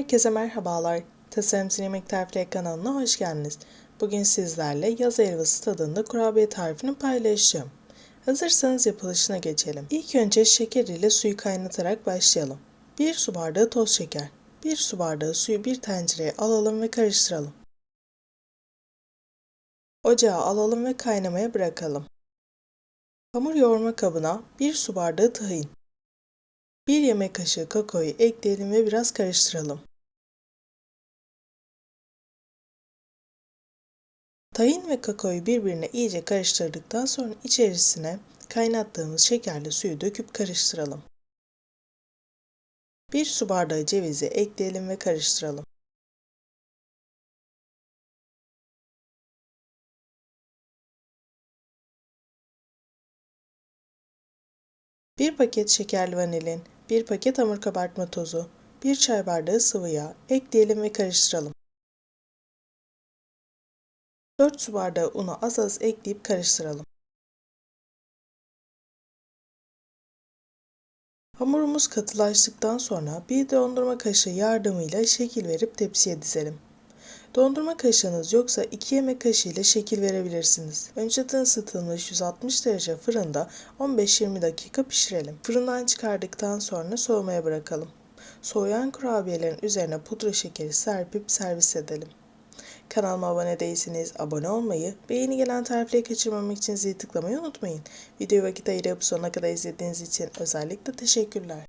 Herkese merhabalar. Tasarımcı Yemek Tarifleri kanalına hoş geldiniz. Bugün sizlerle yaz helvası tadında kurabiye tarifini paylaşacağım. Hazırsanız yapılışına geçelim. İlk önce şeker ile suyu kaynatarak başlayalım. 1 su bardağı toz şeker. 1 su bardağı suyu bir tencereye alalım ve karıştıralım. Ocağa alalım ve kaynamaya bırakalım. Hamur yoğurma kabına 1 su bardağı tahin, 1 yemek kaşığı kakaoyu ekleyelim ve biraz karıştıralım. Tahin ve kakaoyu birbirine iyice karıştırdıktan sonra içerisine kaynattığımız şekerli suyu döküp karıştıralım. 1 su bardağı cevizi ekleyelim ve karıştıralım. Bir paket şekerli vanilin, bir paket hamur kabartma tozu, bir çay bardağı sıvı yağ ekleyelim ve karıştıralım. 4 su bardağı unu az az ekleyip karıştıralım. Hamurumuz katılaştıktan sonra bir dondurma kaşığı yardımıyla şekil verip tepsiye dizelim. Dondurma kaşığınız yoksa 2 yemek kaşığı ile şekil verebilirsiniz. Önceden ısıtılmış 160 derece fırında 15-20 dakika pişirelim. Fırından çıkardıktan sonra soğumaya bırakalım. Soğuyan kurabiyelerin üzerine pudra şekeri serpip servis edelim. Kanalıma abone değilseniz abone olmayı ve yeni gelen tarifleri kaçırmamak için zil tıklamayı unutmayın. Videoyu vakit ayırıp sonuna kadar izlediğiniz için özellikle teşekkürler.